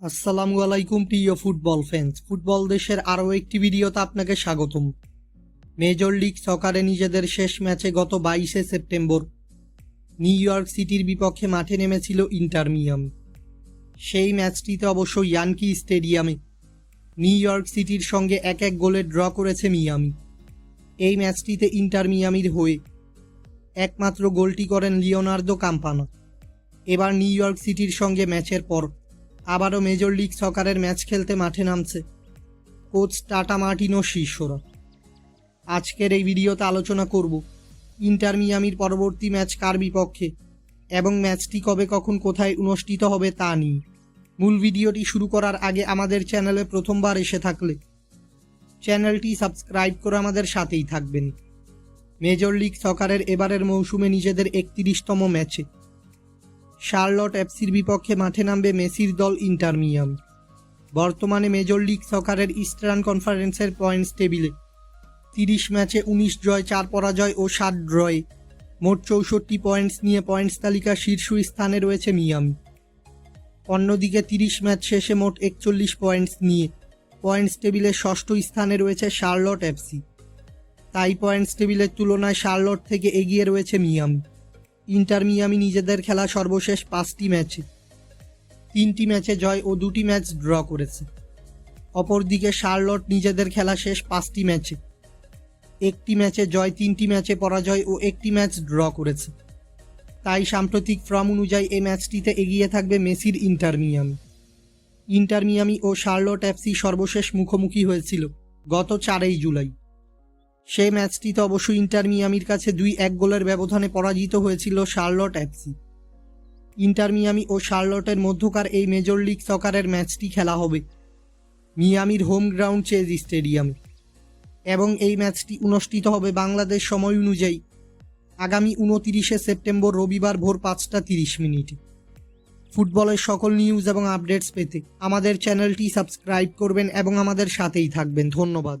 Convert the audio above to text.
আসসালামু আলাইকুম, প্রিয় ফুটবল ফ্যান্স ফুটবল দেশের আরও একটি ভিডিওতে আপনাকে স্বাগতম। মেজর লিগ সকারে নিজেদের শেষ ম্যাচে গত বাইশে সেপ্টেম্বর নিউ ইয়র্ক সিটির বিপক্ষে মাঠে নেমেছিল ইন্টার মিয়ামি। সেই ম্যাচটিতে অবশ্য ইয়ানকি স্টেডিয়ামে নিউ ইয়র্ক সিটির সঙ্গে এক এক গোলে ড্র করেছে মিয়ামি। এই ম্যাচটিতে ইন্টার মিয়ামির হয়ে একমাত্র গোলটি করেন লিওনার্দো কাম্পানা। এবার নিউ ইয়র্ক সিটির সঙ্গে ম্যাচের পর আবারও মেজর লিগ সকারের ম্যাচ খেলতে মাঠে নামছে। কোচ টাটা মার্টিনো শিষ্যরা আজকের এই ভিডিওতে আলোচনা করব, ইন্টার মিয়ামির পরবর্তী ম্যাচ কার বিপক্ষে এবং ম্যাচটি কবে কখন কোথায় অনুষ্ঠিত হবে তা নিয়ে। মূল ভিডিওটি শুরু করার আগে আমাদের চ্যানেলে প্রথমবার এসে থাকলে চ্যানেলটি সাবস্ক্রাইব করে আমাদের সাথেই থাকবেন। মেজর লিগ সকারের এবারের মৌসুমে নিজেদের একত্রিশতম ম্যাচে শার্লট এফসির বিপক্ষে মাঠে নামবে মেসির দল ইন্টারমিয়াম বর্তমানে মেজর লিগ সকারের ইস্টার্ন কনফারেন্সের পয়েন্টস টেবিলে। তিরিশ ম্যাচে উনিশ জয়, চার পরাজয় ও সাত ড্রয়ে। মোট চৌষট্টি পয়েন্টস নিয়ে পয়েন্টস তালিকার শীর্ষ স্থানে রয়েছে মিয়ামি অন্যদিকে তিরিশ ম্যাচ শেষে মোট একচল্লিশ পয়েন্টস নিয়ে পয়েন্টস টেবিলের ষষ্ঠ স্থানে রয়েছে শার্লট এফসি। তাই পয়েন্টস টেবিলের তুলনায় শার্লট থেকে এগিয়ে রয়েছে মিয়ামি ইন্টার মিয়ামি নিজেদের খেলা সর্বশেষ পাঁচটি ম্যাচে। তিনটি ম্যাচে জয় ও দুটি ম্যাচ ড্র করেছে। অপরদিকে শার্লট নিজেদের খেলা শেষ পাঁচটি ম্যাচে। একটি ম্যাচে জয়, তিনটি ম্যাচে পরাজয় ও একটি ম্যাচ ড্র করেছে। তাই সাম্প্রতিক ফর্ম অনুযায়ী এই ম্যাচটিতে এগিয়ে থাকবে মেসির ইন্টার মিয়ামি। ইন্টার মিয়ামি ও শার্লট এফসি সর্বশেষ মুখোমুখি হয়েছিল গত চারই জুলাই। সেই ম্যাচটিতে অবশ্য ইন্টার মিয়ামির কাছে দুই এক গোলের ব্যবধানে পরাজিত হয়েছিল শার্লট এফসি। ইন্টার মিয়ামি ও শার্লটের মধ্যকার এই মেজর লিগ সকারের ম্যাচটি খেলা হবে মিয়ামির হোম গ্রাউন্ড চেজ স্টেডিয়ামে। এবং এই ম্যাচটি অনুষ্ঠিত হবে বাংলাদেশ সময় অনুযায়ী আগামী উনতিরিশে সেপ্টেম্বর রবিবার ভোর পাঁচটা তিরিশ মিনিটে। ফুটবলের সকল নিউজ এবং আপডেটস পেতে আমাদের চ্যানেলটি সাবস্ক্রাইব করবেন এবং আমাদের সাথেই থাকবেন। ধন্যবাদ।